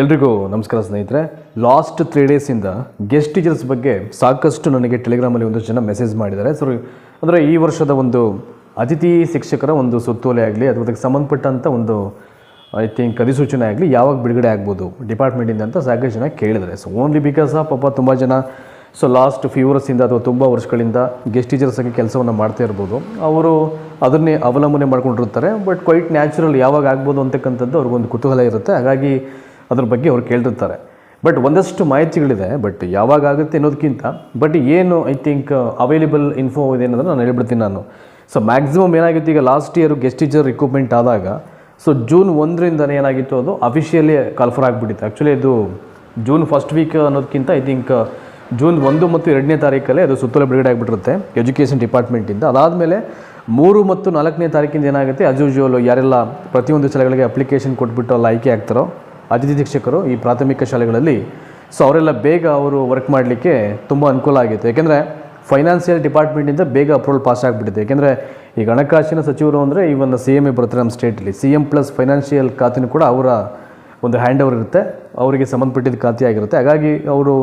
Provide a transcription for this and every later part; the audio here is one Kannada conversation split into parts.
ಎಲ್ರಿಗೂ ನಮಸ್ಕಾರ ಸ್ನೇಹಿತರೆ. ಲಾಸ್ಟ್ ತ್ರೀ ಡೇಸಿಂದ ಗೆಸ್ಟ್ ಟೀಚರ್ಸ್ ಬಗ್ಗೆ ಸಾಕಷ್ಟು ನನಗೆ ಟೆಲಿಗ್ರಾಮಲ್ಲಿ ಒಂದಷ್ಟು ಜನ ಮೆಸೇಜ್ ಮಾಡಿದ್ದಾರೆ. ಸೊ ಅಂದರೆ ಈ ವರ್ಷದ ಒಂದು ಅತಿಥಿ ಶಿಕ್ಷಕರ ಒಂದು ಸುತ್ತೋಲೆ ಆಗಲಿ ಅಥವಾ ಅದಕ್ಕೆ ಸಂಬಂಧಪಟ್ಟಂಥ ಒಂದು ಐ ಥಿಂಕ್ ಅಧಿಸೂಚನೆ ಆಗಲಿ ಯಾವಾಗ ಬಿಡುಗಡೆ ಆಗ್ಬೋದು ಡಿಪಾರ್ಟ್ಮೆಂಟಿಂದ ಅಂತ ಸಾಕಷ್ಟು ಜನ ಕೇಳಿದ್ದಾರೆ. ಸೊ ಓನ್ಲಿ ಬಿಕಾಸ್ ಆಫ್ ಪಾಪ ತುಂಬ ಜನ ಸೊ ಲಾಸ್ಟ್ ಫ್ಯೂ ಇಯರ್ಸಿಂದ ಅಥವಾ ತುಂಬ ವರ್ಷಗಳಿಂದ ಗೆಸ್ಟ್ ಟೀಚರ್ಸ್ ಆಗಿ ಕೆಲಸವನ್ನು ಮಾಡ್ತಾ ಇರ್ಬೋದು. ಅವರು ಅದನ್ನೇ ಅವಲಂಬನೆ ಮಾಡ್ಕೊಂಡಿರ್ತಾರೆ ಬಟ್ ಕ್ವೈಟ್ ನ್ಯಾಚುರಲ್ ಯಾವಾಗ ಆಗ್ಬೋದು ಅಂತಕ್ಕಂಥದ್ದು ಅವ್ರಿಗೊಂದು ಕುತೂಹಲ ಇರುತ್ತೆ. ಹಾಗಾಗಿ ಅದ್ರ ಬಗ್ಗೆ ಅವ್ರು ಕೇಳ್ತಿರ್ತಾರೆ. ಬಟ್ ಒಂದಷ್ಟು ಮಾಹಿತಿಗಳಿದೆ ಬಟ್ ಯಾವಾಗ ಆಗುತ್ತೆ ಅನ್ನೋದಕ್ಕಿಂತ ಬಟ್ ಏನು ಐ ಥಿಂಕ್ ಅವೈಲೇಬಲ್ ಇನ್ಫೋ ಇದೆ ಅನ್ನೋದನ್ನು ನಾನು ಹೇಳ್ಬಿಡ್ತೀನಿ ನಾನು. ಸೊ ಮ್ಯಾಕ್ಸಿಮಮ್ ಏನಾಗಿತ್ತು, ಈಗ last year guest teacher recruitment ಆದಾಗ ಸೊ ಜೂನ್ ಒಂದರಿಂದನೇ ಏನಾಗಿತ್ತು ಅದು? ಅಫಿಷಿಯಲಿ ಕಾಲ್ಫರ್ ಆಗಿಬಿಟ್ಟಿತ್ತು. ಆ್ಯಕ್ಚುಲಿ ಇದು ಜೂನ್ ಫಸ್ಟ್ ವೀಕ್ ಅನ್ನೋದಕ್ಕಿಂತ ಐ ಥಿಂಕ್ ಜೂನ್ ಒಂದು ಮತ್ತು ಎರಡನೇ ತಾರೀಕಲ್ಲೇ ಅದು ಸುತ್ತಲೂ ಬಿಡುಗಡೆ ಆಗಿಬಿಟ್ಟಿರುತ್ತೆ ಎಜುಕೇಷನ್ ಡಿಪಾರ್ಟ್ಮೆಂಟಿಂದ ಅದಾದಮೇಲೆ ಮೂರು ಮತ್ತು ನಾಲ್ಕನೇ ತಾರೀಕಿಂದ ಏನಾಗುತ್ತೆ? ಯೂಶುವಲ್ ಯಾರೆಲ್ಲ ಪ್ರತಿಯೊಂದು ಸ್ಥಳಗಳಿಗೆ ಅಪ್ಲಿಕೇಶನ್ ಕೊಟ್ಬಿಟ್ಟು ಅಲ್ಲಿ ಆಯ್ಕೆ ಆಗ್ತಾರೋ ಅತಿಥಿ ಶಿಕ್ಷಕರು ಈ ಪ್ರಾಥಮಿಕ ಶಾಲೆಗಳಲ್ಲಿ. ಸೊ ಅವರೆಲ್ಲ ಬೇಗ ಅವರು ವರ್ಕ್ ಮಾಡಲಿಕ್ಕೆ ತುಂಬ ಅನುಕೂಲ ಆಗಿತ್ತು. ಯಾಕೆಂದರೆ ಫೈನಾನ್ಷಿಯಲ್ ಡಿಪಾರ್ಟ್ಮೆಂಟಿಂದ ಬೇಗ ಅಪ್ರೂವಲ್ ಪಾಸ್ ಆಗಿಬಿಟ್ಟಿದೆ ಯಾಕೆಂದರೆ ಈಗ ಹಣಕಾಸಿನ ಸಚಿವರು ಅಂದರೆ ಈ ಒಂದು ಸಿ ಎಂ ಎ ಬರ್ತಾರೆ ನಮ್ಮ ಸ್ಟೇಟಲ್ಲಿ ಸಿ ಎಂ ಪ್ಲಸ್ ಫೈನಾನ್ಷಿಯಲ್ ಖಾತೆನೂ ಕೂಡ ಅವರ ಒಂದು ಹ್ಯಾಂಡ್ ಓವರ್ ಇರುತ್ತೆ. ಅವರಿಗೆ ಸಂಬಂಧಪಟ್ಟಿದ್ದ ಖಾತೆ ಆಗಿರುತ್ತೆ. ಹಾಗಾಗಿ ಅವರು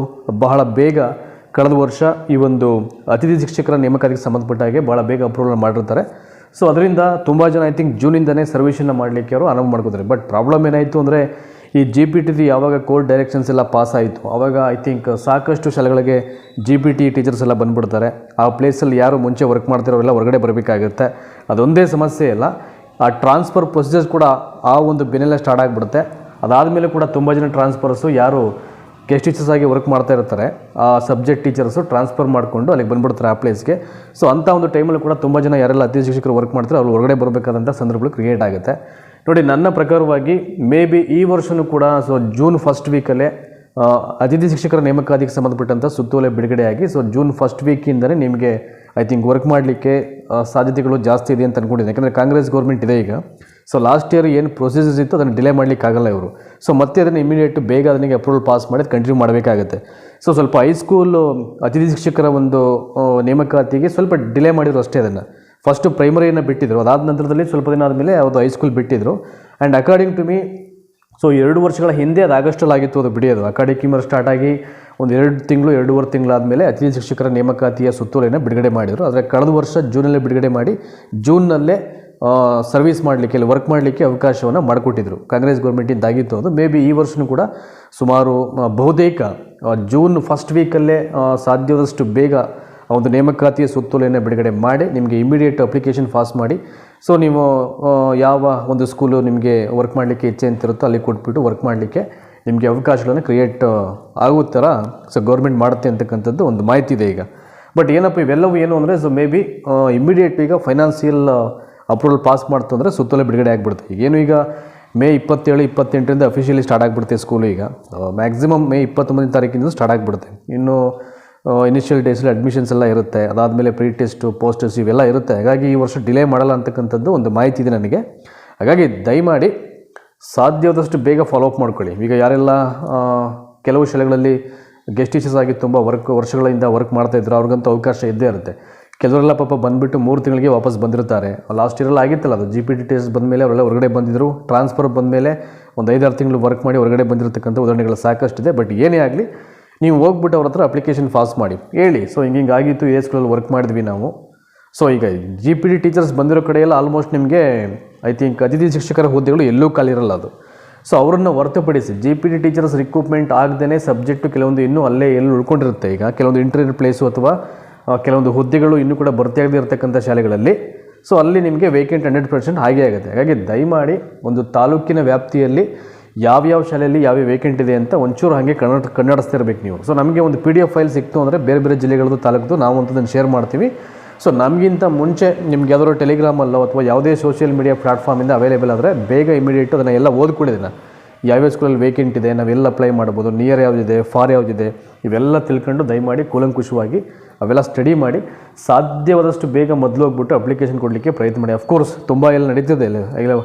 ಬಹಳ ಬೇಗ ಕಳೆದ ವರ್ಷ ಈ ಒಂದು ಅತಿಥಿ ಶಿಕ್ಷಕರ ನೇಮಕಾತಿಗೆ ಸಂಬಂಧಪಟ್ಟ ಹಾಗೆ ಭಾಳ ಬೇಗ ಅಪ್ರೂವಲ್ ಮಾಡಿರ್ತಾರೆ. ಸೊ ಅದರಿಂದ ತುಂಬ ಜನ ಐ ಥಿಂಕ್ ಜೂನಿಂದನೇ ಸರ್ವಿಸನ್ನು ಮಾಡಲಿಕ್ಕೆ ಅವರು ಆರಂಭ ಮಾಡ್ಕೋತಾರೆ. ಬಟ್ ಪ್ರಾಬ್ಲಮ್ ಏನಾಯಿತು ಅಂದರೆ ಈ ಜಿ ಪಿ ಟಿದು ಯಾವಾಗ ಕೋರ್ಟ್ ಡೈರೆಕ್ಷನ್ಸ್ ಎಲ್ಲ ಪಾಸ್ ಆಯಿತು ಆವಾಗ ಐ ಥಿಂಕ್ ಸಾಕಷ್ಟು ಶಾಲೆಗಳಿಗೆ ಜಿ ಪಿ ಟಿ ಟೀಚರ್ಸ್ ಎಲ್ಲ ಬಂದುಬಿಡ್ತಾರೆ. ಆ ಪ್ಲೇಸಲ್ಲಿ ಯಾರು ಮುಂಚೆ ವರ್ಕ್ ಮಾಡ್ತಿರೋರೆಲ್ಲ ಹೊರಗಡೆ ಬರಬೇಕಾಗುತ್ತೆ. ಅದೊಂದೇ ಸಮಸ್ಯೆ ಇಲ್ಲ ಆ ಟ್ರಾನ್ಸ್ಫರ್ ಪ್ರೊಸೀಜರ್ಸ್ ಕೂಡ ಆ ಒಂದು ಬೆನ್ನೆಲ್ಲ ಸ್ಟಾರ್ಟ್ ಆಗಿಬಿಡುತ್ತೆ. ಅದಾದಮೇಲೆ ಕೂಡ ತುಂಬ ಜನ ಟ್ರಾನ್ಸ್ಫರ್ಸು ಯಾರು ಗೆಸ್ಟ್ ಟೀಚರ್ಸ್ ಆಗಿ ವರ್ಕ್ ಮಾಡ್ತಾ ಇರ್ತಾರೆ, ಆ ಸಬ್ಜೆಕ್ಟ್ ಟೀಚರ್ಸು ಟ್ರಾನ್ಸ್ಫರ್ ಮಾಡಿಕೊಂಡು ಅಲ್ಲಿಗೆ ಬಂದುಬಿಡ್ತಾರೆ ಆ ಪ್ಲೇಸ್ಗೆ ಸೊ ಅಂಥ ಒಂದು ಟೈಮಲ್ಲಿ ಕೂಡ ತುಂಬ ಜನ ಯಾರೆಲ್ಲ ಅತಿಥಿ ಶಿಕ್ಷಕರು ವರ್ಕ್ ಮಾಡ್ತಾರೆ, ಅವ್ರು ಹೊರಗಡೆ ಬರಬೇಕಾದಂಥ ಸಂದರ್ಭಗಳು ಕ್ರಿಯೇಟ್ ಆಗುತ್ತೆ. ನೋಡಿ, ನನ್ನ ಪ್ರಕಾರವಾಗಿ ಮೇ ಬಿ ಈ ವರ್ಷವೂ ಕೂಡ ಸೊ ಜೂನ್ ಫಸ್ಟ್ ವೀಕಲ್ಲೇ ಅತಿಥಿ ಶಿಕ್ಷಕರ ನೇಮಕಾತಿಗೆ ಸಂಬಂಧಪಟ್ಟಂಥ ಸುತ್ತೋಲೆ ಬಿಡುಗಡೆಯಾಗಿ ಸೊ ಜೂನ್ ಫಸ್ಟ್ ವೀಕಿಂದಲೇ ನಿಮಗೆ ಐ ಥಿಂಕ್ ವರ್ಕ್ ಮಾಡಲಿಕ್ಕೆ ಸಾಧ್ಯತೆಗಳು ಜಾಸ್ತಿ ಇದೆ ಅಂತ ಅಂದ್ಕೊಂಡಿದ್ದೀನಿ ಯಾಕಂದರೆ ಕಾಂಗ್ರೆಸ್ ಗೌರ್ಮೆಂಟ್ ಇದೆ ಈಗ. ಸೊ ಲಾಸ್ಟ್ ಇಯರ್ ಏನು ಪ್ರೊಸೀಜರ್ಸ್ ಇತ್ತು, ಅದನ್ನು ಡಿಲೇ ಮಾಡಲಿಕ್ಕಾಗಲ್ಲ ಇವರು. ಸೊ ಮತ್ತೆ ಅದನ್ನು ಇಮಿಡಿಯೇಟ್ ಬೇಗ ಅದನಿಗೆ ಅಪ್ರೂವಲ್ ಪಾಸ್ ಮಾಡಿ ಕಂಟಿನ್ಯೂ ಮಾಡಬೇಕಾಗುತ್ತೆ. ಸೊ ಸ್ವಲ್ಪ ಹೈಸ್ಕೂಲು ಅತಿಥಿ ಶಿಕ್ಷಕರ ಒಂದು ನೇಮಕಾತಿಗೆ ಸ್ವಲ್ಪ ಡಿಲೇ ಮಾಡಿದ್ರು ಅಷ್ಟೇ ಅದನ್ನು. ಫಸ್ಟು ಪ್ರೈಮರಿಯನ್ನು ಬಿಟ್ಟಿದ್ದರು ಅದಾದ ನಂತರದಲ್ಲಿ ಸ್ವಲ್ಪ ದಿನ ಆದಮೇಲೆ ಅವರು ಹೈಸ್ಕೂಲ್ ಬಿಟ್ಟಿದ್ದರು and according to me so ಎರಡು ವರ್ಷಗಳ ಹಿಂದೆ ಅದು ಆಗಸ್ಟಲ್ಲಿ ಆಗಿತ್ತು ಅದು ಬಿಡಿಯೋದು ಅಕಾಡೆಮಿಕ್ ಸ್ಟಾರ್ಟ್ ಆಗಿ ಒಂದು ಎರಡು ತಿಂಗಳು, ಎರಡೂವರೆ ತಿಂಗಳಾದಮೇಲೆ ಅತಿಥಿ ಶಿಕ್ಷಕರ ನೇಮಕಾತಿಯ ಸುತ್ತೋಲೆಯನ್ನು ಬಿಡುಗಡೆ ಮಾಡಿದರು. ಆದರೆ ಕಳೆದ ವರ್ಷ ಜೂನಲ್ಲೇ ಬಿಡುಗಡೆ ಮಾಡಿ ಜೂನ್ನಲ್ಲೇ ಸರ್ವಿಸ್ ಮಾಡಲಿಕ್ಕೆ ಇಲ್ಲಿ ವರ್ಕ್ ಮಾಡಲಿಕ್ಕೆ ಅವಕಾಶವನ್ನು ಮಾಡಿಕೊಟ್ಟಿದ್ರು. ಕಾಂಗ್ರೆಸ್ ಗೌರ್ಮೆಂಟಿಂದ ಆಗಿತ್ತು ಅದು. ಮೇ ಬಿ ಈ ವರ್ಷನೂ ಕೂಡ ಸುಮಾರು ಬಹುತೇಕ ಜೂನ್ ಫಸ್ಟ್ ವೀಕಲ್ಲೇ ಸಾಧ್ಯವಾದಷ್ಟು ಬೇಗ ಒಂದು ನೇಮಕಾತಿಯ ಸುತ್ತೋಲೆಯನ್ನು ಬಿಡುಗಡೆ ಮಾಡಿ ನಿಮಗೆ ಇಮಿಡಿಯೇಟ್ ಅಪ್ಲಿಕೇಶನ್ ಪಾಸ್ ಮಾಡಿ. ಸೊ ನೀವು ಯಾವ ಒಂದು ಸ್ಕೂಲು ನಿಮಗೆ ವರ್ಕ್ ಮಾಡಲಿಕ್ಕೆ ಇಚ್ಛೆ ಅಂತಿರುತ್ತೋ ಅಲ್ಲಿ ಕೊಟ್ಬಿಟ್ಟು ವರ್ಕ್ ಮಾಡಲಿಕ್ಕೆ ನಿಮಗೆ ಅವಕಾಶಗಳನ್ನು ಕ್ರಿಯೇಟ್ ಆಗೋ ಥರ ಸೊ ಗೌರ್ಮೆಂಟ್ ಮಾಡುತ್ತೆ ಅಂತಕ್ಕಂಥದ್ದು ಒಂದು ಮಾಹಿತಿ ಇದೆ ಈಗ. ಬಟ್ ಏನಪ್ಪ ಇವೆಲ್ಲವೂ ಏನು ಅಂದರೆ ಸೊ ಮೇ ಬಿ ಇಮಿಡಿಯೇಟ್ ಈಗ ಫೈನಾನ್ಸಿಯಲ್ ಅಪ್ರೂವಲ್ ಪಾಸ್ ಮಾಡ್ತು ಅಂದರೆ ಸುತ್ತಲೇ ಬಿಡುಗಡೆ ಆಗಿಬಿಡುತ್ತೆ. ಈಗೇನು ಈಗ ಮೇ ಇಪ್ಪತ್ತೇಳು, ಇಪ್ಪತ್ತೆಂಟರಿಂದ ಅಫಿಷಿಯಲಿ ಸ್ಟಾರ್ಟ್ ಆಗಿಬಿಡುತ್ತೆ ಸ್ಕೂಲು ಈಗ. ಮ್ಯಾಕ್ಸಿಮಮ್ ಮೇ ಇಪ್ಪತ್ತೊಂಬತ್ತನೇ ತಾರೀಕಿಂದ ಸ್ಟಾರ್ಟ್ ಆಗಿಬಿಡುತ್ತೆ. ಇನ್ನು ಇನಿಷಿಯಲ್ ಡೇಸಲ್ಲಿ ಅಡ್ಮಿಷನ್ಸ್ ಎಲ್ಲ ಇರುತ್ತೆ. ಅದಾದಮೇಲೆ ಪ್ರೀ ಟೆಸ್ಟು ಪೋಸ್ಟ್ ಟೆಸ್ಟ್ ಇವೆಲ್ಲ ಇರುತ್ತೆ. ಹಾಗಾಗಿ ಈ ವರ್ಷ ಡಿಲೇ ಮಾಡಲ್ಲ ಅಂತಕ್ಕಂಥದ್ದು ಒಂದು ಮಾಹಿತಿ ಇದೆ ನನಗೆ. ಹಾಗಾಗಿ ದಯಮಾಡಿ ಸಾಧ್ಯವಾದಷ್ಟು ಬೇಗ ಫಾಲೋ ಅಪ್ ಮಾಡ್ಕೊಳ್ಳಿ. ಈಗ ಯಾರೆಲ್ಲ ಕೆಲವು ಶಾಲೆಗಳಲ್ಲಿ ಗೆಸ್ಟ್ ಟೀಚರ್ಸ್ ಆಗಿ ತುಂಬ ವರ್ಕ್ ವರ್ಷಗಳಿಂದ ವರ್ಕ್ ಮಾಡ್ತಾ ಇದ್ದರು ಅವ್ರಿಗಂತೂ ಅವಕಾಶ ಇದ್ದೇ ಇರುತ್ತೆ. ಕೆಲವರೆಲ್ಲ ಪಾಪ ಬಂದುಬಿಟ್ಟು ಮೂರು ತಿಂಗಳಿಗೆ ವಾಪಸ್ ಬಂದಿರ್ತಾರೆ ಲಾಸ್ಟ್ ಇಯರಲ್ಲಿ ಆಗಿತ್ತಲ್ಲ ಅದು. ಜಿ ಪಿ ಟಿ ಟೆಸ್ಟ್ ಬಂದಮೇಲೆ ಅವರೆಲ್ಲ ಹೊರಗಡೆ ಬಂದಿದ್ದರು ಟ್ರಾನ್ಸ್ಫರ್ ಬಂದಮೇಲೆ ಒಂದು ಐದಾರು ತಿಂಗಳು ವರ್ಕ್ ಮಾಡಿ ಹೊರಗಡೆ ಬಂದಿರತಕ್ಕಂಥ ಉದಾಹರಣೆಗಳು ಸಾಕಷ್ಟಿದೆ. ಬಟ್ ಏನೇ ಆಗಲಿ ನೀವು ಹೋಗ್ಬಿಟ್ಟು ಅವ್ರ ಹತ್ರ ಅಪ್ಲಿಕೇಶನ್ ಪಾಸ್ ಮಾಡಿ. ಹೇಳಿ. ಸೊ ಹಿಂಗೆ ಹಿಂಗೆ ಆಗಿತ್ತು ಎ ಸ್ಕೂಲಲ್ಲಿ ವರ್ಕ್ ಮಾಡಿದ್ವಿ ನಾವು. ಸೊ ಈಗ ಜಿ ಪಿ ಡಿ ಟೀಚರ್ಸ್ ಬಂದಿರೋ ಕಡೆಯೆಲ್ಲ ಆಲ್ಮೋಸ್ಟ್ ನಿಮಗೆ ಐ ಥಿಂಕ್ ಅತಿಥಿ ಶಿಕ್ಷಕರ ಹುದ್ದೆಗಳು ಎಲ್ಲೂ ಖಾಲಿರಲ್ಲ ಅದು. ಸೊ ಅವರನ್ನು ಹೊರತುಪಡಿಸಿ G P D teachers recruitment ಆಗದೇ ಸಬ್ಜೆಕ್ಟು ಕೆಲವೊಂದು ಇನ್ನೂ ಅಲ್ಲೇ ಎಲ್ಲಿ ಉಳ್ಕೊಂಡಿರುತ್ತೆ. ಈಗ ಕೆಲವೊಂದು ಇಂಟರ್ವ್ಯೂ ಪ್ಲೇಸು ಅಥವಾ ಕೆಲವೊಂದು ಹುದ್ದೆಗಳು ಇನ್ನೂ ಕೂಡ ಭರ್ತಿಯಾಗದೇ ಇರತಕ್ಕಂಥ ಶಾಲೆಗಳಲ್ಲಿ. ಸೊ ಅಲ್ಲಿ ನಿಮಗೆ ವೇಕೆಂಟ್ ಹಂಡ್ರೆಡ್ ಪರ್ಸೆಂಟ್ ಹಾಗೆ ಆಗುತ್ತೆ. ಹಾಗಾಗಿ ದಯಮಾಡಿ ಒಂದು ತಾಲೂಕಿನ ವ್ಯಾಪ್ತಿಯಲ್ಲಿ ಯಾವ್ಯಾವ ಶಾಲೆಯಲ್ಲಿ ಯಾವ್ಯಾವ ವೇಕೆಂಟ್ ಇದೆ ಅಂತ ಒಂಚೂರು ಹಾಗೆ ಕನ್ನಡ ಕನ್ನಡಿಸ್ತಿರ್ಬೇಕು ನೀವು. ಸೊ ನಮಗೆ ಒಂದು ಪಿ ಡಿ ಎಫ್ ಫೈಲ್ ಸಿಕ್ತು ಅಂದರೆ ಬೇರೆ ಬೇರೆ ಜಿಲ್ಲೆಗಳದ್ದು ತಾಲೂಕು ನಾವು ಅಂತದನ್ನು ಶೇರ್ ಮಾಡ್ತೀವಿ. ಸೊ ನಮಗಿಂತ ಮುಂಚೆ ನಿಮ್ಗೆ ಟೆಲಿಗ್ರಾಮ್ ಟೆಲಿಗ್ರಾಮಲ್ಲೋ ಅಥವಾ ಯಾವುದೇ ಸೋಷಿಯಲ್ ಮೀಡಿಯಾ ಪ್ಲಾಟ್ಫಾರ್ಮಿಂದ ಅವೈಲೇಬಲ್ ಆದರೆ ಬೇಗ ಇಮಿಡಿಯೇಟ್ ಅದನ್ನು ಎಲ್ಲ ಓದ್ಕೊಂಡಿದ್ದೀನಿ ಯಾವ್ಯಾವ ಸ್ಕೂಲಲ್ಲಿ ವೇಕೆಂಟ್ ಇದೆ, ನಾವೆಲ್ಲ ಅಪ್ಲೈ ಮಾಡ್ಬೋದು ನಿಯರ್ ಯಾವುದಿದೆ ಫಾರ್ ಯಾವುದಿದೆ, ಇವೆಲ್ಲ ತಿಳ್ಕೊಂಡು ದಯಮಾಡಿ ಕೂಲಂಕುಷವಾಗಿ ಅವೆಲ್ಲ ಸ್ಟಡಿ ಮಾಡಿ, ಸಾಧ್ಯವಾದಷ್ಟು ಬೇಗ ಮೊದಲು ಹೋಗ್ಬಿಟ್ಟು ಅಪ್ಲಿಕೇಶನ್ ಕೊಡಲಿಕ್ಕೆ ಪ್ರಯತ್ನ ಮಾಡಿ. ಅಫ್ಕೋರ್ಸ್ ತುಂಬ ಎಲ್ಲ ನಡೀತಿದೆ ಇಲ್ಲ.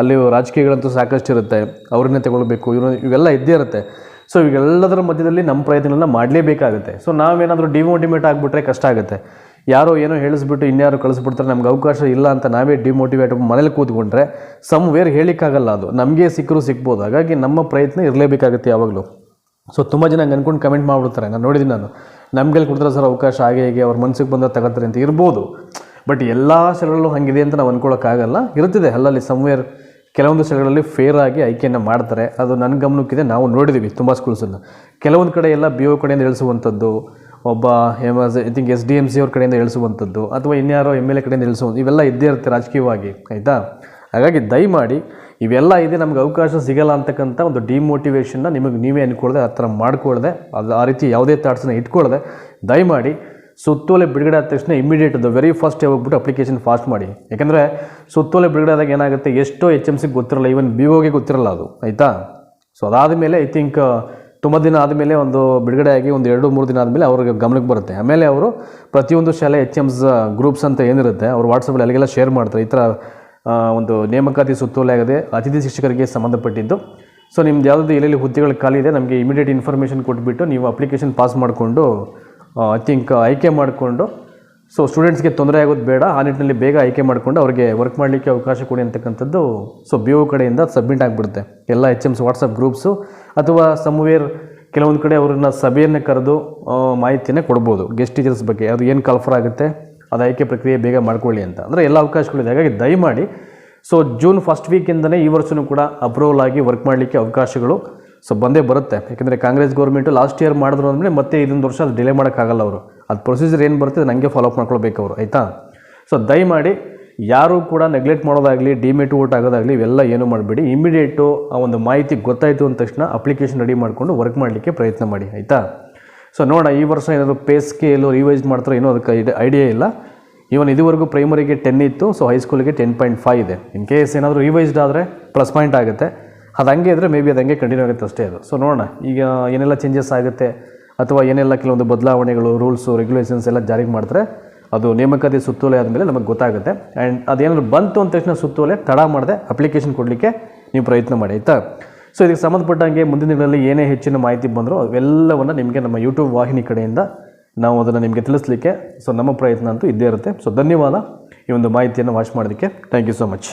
ಅಲ್ಲಿ ರಾಜಕೀಯಗಳಂತೂ ಸಾಕಷ್ಟು ಇರುತ್ತೆ, ಅವ್ರನ್ನೇ ತಗೊಳ್ಬೇಕು, ಇವರು ಇವೆಲ್ಲ ಇದ್ದೇ ಇರುತ್ತೆ. ಸೊ ಇವೆಲ್ಲದರ ಮಧ್ಯದಲ್ಲಿ ನಮ್ಮ ಪ್ರಯತ್ನಗಳನ್ನ ಮಾಡಲೇಬೇಕಾಗುತ್ತೆ. ಸೊ ನಾವೇನಾದರೂ ಡಿಮೋಟಿವೇಟ್ ಆಗಿಬಿಟ್ರೆ ಕಷ್ಟ ಆಗುತ್ತೆ. ಯಾರೋ ಏನೋ ಹೇಳಿಸ್ಬಿಟ್ಟು ಇನ್ಯಾರು ಕಳಿಸ್ಬಿಡ್ತಾರೆ, ನಮ್ಗೆ ಅವಕಾಶ ಇಲ್ಲ ಅಂತ ನಾವೇ ಡಿಮೋಟಿವೇಟ್ ಮನೇಲಿ ಕೂತ್ಕೊಂಡ್ರೆ ಸಮ್ ವೇರ್ ಹೇಳಿಕ್ಕಾಗಲ್ಲ ಅದು. ನಮಗೆ ಸಿಕ್ಕರೂ ಸಿಗ್ಬೋದು. ಹಾಗಾಗಿ ನಮ್ಮ ಪ್ರಯತ್ನ ಇರಲೇಬೇಕಾಗುತ್ತೆ ಯಾವಾಗಲೂ. ಸೊ ತುಂಬ ಜನ ಹಂಗೆ ಅಂದ್ಕೊಂಡು ಕಮೆಂಟ್ ಮಾಡಿಬಿಡ್ತಾರೆ. ನಾನು ನೋಡಿದ್ದೀನಿ ನಾನು. ನಮ್ಗೆಲ್ಲಿ ಕೊಡ್ತಾರೆ, ಸರ್, ಅವಕಾಶ ಹಾಗೆ ಹೀಗೆ, ಅವ್ರ ಮನಸ್ಸಿಗೆ ಬಂದ ತಗೋತಾರೆ ಅಂತ. ಇರ್ಬೋದು. ಬಟ್ ಎಲ್ಲ ಸ್ಥಳಗಳು ಹಾಗಿದೆ ಅಂತ ನಾವು ಅನ್ಕೊಳ್ಳೋಕ್ಕಾಗಲ್ಲ ಇರುತ್ತಿದೆ, ಅಲ್ಲಲ್ಲಿ ಸಮ್ವೇರ್ ಕೆಲವೊಂದು ಸ್ಥಳಗಳಲ್ಲಿ ಫೇರ್ ಆಗಿ ಆಯ್ಕೆಯನ್ನು ಮಾಡ್ತಾರೆ. ಅದು ನನ್ನ ಗಮನಕ್ಕಿದೆ. ನಾವು ನೋಡಿದ್ದೀವಿ ತುಂಬ ಸ್ಕೂಲ್ಸನ್ನು ಕೆಲವೊಂದು ಕಡೆ ಎಲ್ಲ ಬಿ ಒ ಕಡೆಯಿಂದ ಇಳಿಸುವಂಥದ್ದು ಒಬ್ಬ I think S D M C ಅವ್ರ ಕಡೆಯಿಂದ ಇಳಿಸುವಂಥದ್ದು ಅಥವಾ ಇನ್ಯಾರೋ ಎಂ ಎಲ್ ಎ ಕಡೆಯಿಂದ ಇಳಿಸುವಂಥ ಇವೆಲ್ಲ ಇದ್ದೇ ಇರುತ್ತೆ ರಾಜಕೀಯವಾಗಿ, ಆಯಿತಾ? ಹಾಗಾಗಿ ದಯಮಾಡಿ ಇವೆಲ್ಲ ಇದೆ, ನಮ್ಗೆ ಅವಕಾಶ ಸಿಗಲ್ಲ ಅಂತಕ್ಕಂಥ ಒಂದು ಡಿಮೋಟಿವೇಶನ್ನ ನಿಮಗೆ ನೀವೇ ಅನ್ಕೊಳ್ಳದೆ, ಆ ಥರ ಮಾಡ್ಕೊಳ್ದೆ ಅದು ಆ ರೀತಿ ಯಾವುದೇ ಥಾಟ್ಸನ್ನ ಇಟ್ಕೊಳ್ಳದೆ, ದಯಮಾಡಿ ಸುತ್ತೋಲೆ ಬಿಡುಗಡೆ ಆದ ತಕ್ಷಣ ಇಮಿಡಿಯೇಟ್ ದ ವೆರಿ ಫಸ್ಟ್ ಹೋಗ್ಬಿಟ್ಟು ಅಪ್ಲಿಕೇಶನ್ ಫಾಸ್ಟ್ ಮಾಡಿ. ಯಾಕೆಂದರೆ ಸುತ್ತೋಲೆ ಬಿಡುಗಡೆ ಆದಾಗ ಏನಾಗುತ್ತೆ? ಎಷ್ಟೋ ಎಚ್ ಎಂ ಸಿಗೆ ಗೊತ್ತಿರಲ್ಲ ಈವನ್ ಬಿ ಓಗೆ ಗೊತ್ತಿರಲ್ಲ ಅದು, ಆಯಿತಾ? ಸೊ ಅದಾದ ಮೇಲೆ ಐ ಥಿಂಕ್ ತುಂಬ ದಿನ ಆದಮೇಲೆ ಒಂದು ಬಿಡುಗಡೆ ಆಗಿ ಒಂದು ಎರಡು, ಮೂರು ದಿನ ಆದಮೇಲೆ ಅವ್ರಿಗೆ ಗಮನಕ್ಕೆ ಬರುತ್ತೆ. ಆಮೇಲೆ ಅವರು ಪ್ರತಿಯೊಂದು ಶಾಲೆ ಎಚ್ ಎಮ್ಸ್ ಗ್ರೂಪ್ಸ್ ಅಂತ ಏನಿರುತ್ತೆ, ಅವ್ರು ವಾಟ್ಸಪ್ಪಲ್ಲಿ ಅಲ್ಲಿಗೆಲ್ಲ ಶೇರ್ ಮಾಡ್ತಾರೆ. ಈ ಥರ ಒಂದು ನೇಮಕಾತಿ ಸುತ್ತೋಲೆ ಆಗದೆ ಅತಿಥಿ ಶಿಕ್ಷಕರಿಗೆ ಸಂಬಂಧಪಟ್ಟಿದ್ದು. ಸೊ ನಿಮ್ದು ಯಾವುದಾದ್ರು ಎಲ್ಲೆಲ್ಲಿ ಹುದ್ದೆಗಳು ಖಾಲಿ ಇದೆ, ನಮಗೆ ಇಮಿಡಿಯೇಟ್ ಇನ್ಫಾರ್ಮೇಷನ್ ಕೊಟ್ಬಿಟ್ಟು ನೀವು ಅಪ್ಲಿಕೇಶನ್ ಪಾಸ್ ಮಾಡಿಕೊಂಡು ಐ ಥಿಂಕ್ ಆಯ್ಕೆ ಮಾಡಿಕೊಂಡು ಸೊ ಸ್ಟೂಡೆಂಟ್ಸ್ಗೆ ತೊಂದರೆ ಆಗೋದು ಬೇಡ, ಆ ನಿಟ್ಟಿನಲ್ಲಿ ಬೇಗ ಆಯ್ಕೆ ಮಾಡಿಕೊಂಡು ಅವ್ರಿಗೆ ವರ್ಕ್ ಮಾಡಲಿಕ್ಕೆ ಅವಕಾಶ ಕೊಡಿ ಅಂತಕ್ಕಂಥದ್ದು ಸೊ ಬಿ ಓ ಕಡೆಯಿಂದ ಸಬ್ಮಿಟ್ ಆಗಿಬಿಡುತ್ತೆ. ಎಲ್ಲ ಎಚ್ ಎಮ್ಸ್ ವಾಟ್ಸಪ್ ಗ್ರೂಪ್ಸು ಅಥವಾ ಸಮ್ವೇರ್ ಕೆಲವೊಂದು ಕಡೆ ಅವ್ರನ್ನ ಸಭೆಯನ್ನು ಕರೆದು ಮಾಹಿತಿಯನ್ನು ಕೊಡ್ಬೋದು ಗೆಸ್ಟ್ ಟೀಚರ್ಸ್ ಬಗ್ಗೆ. ಅದು ಏನು ಕಲ್ಫರ್ ಆಗುತ್ತೆ, ಅದು ಆಯ್ಕೆ ಪ್ರಕ್ರಿಯೆ ಬೇಗ ಮಾಡ್ಕೊಳ್ಳಿ ಅಂತ. ಅಂದರೆ ಎಲ್ಲ ಅವಕಾಶಗಳಿದೆ ಹಾಗಾಗಿ ದಯಮಾಡಿ ಸೊ ಜೂನ್ ಫಸ್ಟ್ ವೀಕಿಂದನೇ ಈ ವರ್ಷವೂ ಕೂಡ ಅಪ್ರೂವಲ್ ಆಗಿ ವರ್ಕ್ ಮಾಡಲಿಕ್ಕೆ ಅವಕಾಶಗಳು ಸೊ ಬಂದೇ ಬರುತ್ತೆ. ಯಾಕೆಂದರೆ ಕಾಂಗ್ರೆಸ್ ಗೌರ್ಮೆಂಟು ಲಾಸ್ಟ್ ಇಯರ್ ಮಾಡಿದ್ರು ಅಂದರೆ ಮತ್ತೆ ಇದೊಂದು ವರ್ಷ ಅದು ಡಿಲೇ ಮಾಡೋಕ್ಕಾಗಲ್ಲ ಅವರು. ಅದು ಪ್ರೊಸೀಜರ್ ಏನು ಬರುತ್ತೆ ನನಗೆ ಫಾಲೋ ಅಪ್ ಮಾಡ್ಕೊಳ್ಬೇಕು ಅವರು, ಆಯಿತಾ? ಸೊ ದಯಮಾಡಿ ಯಾರೂ ಕೂಡ ನೆಗ್ಲೆಕ್ಟ್ ಮಾಡೋದಾಗಲಿ ಡಿಮೇಟಿವೇಟ್ ಆಗೋದಾಗಲಿ ಇವೆಲ್ಲ ಏನು ಮಾಡಬೇಡಿ. ಇಮಿಡಿಯೇಟು ಆ ಒಂದು ಮಾಹಿತಿ ಗೊತ್ತಾಯಿತು ಅಂದ ತಕ್ಷಣ ಅಪ್ಲಿಕೇಶನ್ ರೆಡಿ ಮಾಡಿಕೊಂಡು ವರ್ಕ್ ಮಾಡಲಿಕ್ಕೆ ಪ್ರಯತ್ನ ಮಾಡಿ, ಆಯಿತಾ? ಸೊ ನೋಡೋಣ, ಈ ವರ್ಷ ಏನಾದರೂ ಪೇ ಸ್ಕೇಲು ರಿವೈಸ್ ಮಾಡ್ತಾರೋ ಏನೋ ಅದಕ್ಕೆ ಐಡಿಯಾ ಇಲ್ಲ. ಈವನ್ ಇದುವರೆಗೂ ಪ್ರೈಮರಿಗೆ ಟೆನ್ ಇತ್ತು ಸೊ ಹೈಸ್ಕೂಲಿಗೆ ಟೆನ್ ಪಾಯಿಂಟ್ ಫೈವ್ ಇದೆ. ಇನ್ ಕೇಸ್ ಏನಾದರೂ ರಿವೈಸ್ಡ್ ಆದರೆ ಪ್ಲಸ್ ಪಾಯಿಂಟ್ ಆಗುತ್ತೆ. ಅದು ಹಂಗೆ ಇದ್ದರೆ ಮೇ ಬಿ ಅದು ಹಂಗೆ ಕಂಟಿನ್ಯೂ ಆಗುತ್ತೆ ಅಷ್ಟೇ ಅದು. ಸೊ ನೋಡೋಣ, ಈಗ ಏನೆಲ್ಲ ಚೇಂಜಸ್ ಆಗುತ್ತೆ ಅಥವಾ ಏನೆಲ್ಲ ಕೆಲವೊಂದು ಬದಲಾವಣೆಗಳು ರೂಲ್ಸು ರೆಗ್ಯುಲೇಷನ್ಸ್ ಎಲ್ಲ ಜಾರಿಗೆ ಮಾಡ್ತಾರೆ, ಅದು ನೇಮಕಾತಿ ಸುತ್ತೋಲೆ ಆದಮೇಲೆ ನಮಗೆ ಗೊತ್ತಾಗುತ್ತೆ. ಆ್ಯಂಡ್ ಅದೇನಾದ್ರು ಬಂತು ಅಂದ ತಕ್ಷಣ ಸುತ್ತೋಲೆ ತಡ ಮಾಡದೆ ಅಪ್ಲಿಕೇಶನ್ ಕೊಡಲಿಕ್ಕೆ ನೀವು ಪ್ರಯತ್ನ ಮಾಡಿ, ಆಯಿತಾ? ಸೊ ಇದಕ್ಕೆ ಸಂಬಂಧಪಟ್ಟಂಗೆ ಮುಂದಿನ ದಿನಗಳಲ್ಲಿ ಏನೇ ಹೆಚ್ಚಿನ ಮಾಹಿತಿ ಬಂದರೂ ಅವೆಲ್ಲವನ್ನು ನಿಮಗೆ ನಮ್ಮ ಯೂಟ್ಯೂಬ್ ವಾಹಿನಿ ಕಡೆಯಿಂದ ನಾವು ಅದನ್ನು ನಿಮಗೆ ತಿಳಿಸ್ಲಿಕ್ಕೆ ಸೊ ನಮ್ಮ ಪ್ರಯತ್ನ ಅಂತೂ ಇದ್ದೇ ಇರುತ್ತೆ. ಸೊ ಧನ್ಯವಾದ ಈ ಒಂದು ಮಾಹಿತಿಯನ್ನು ವಾಚ್ ಮಾಡೋದಕ್ಕೆ ಥ್ಯಾಂಕ್ ಯು ಸೊ ಮಚ್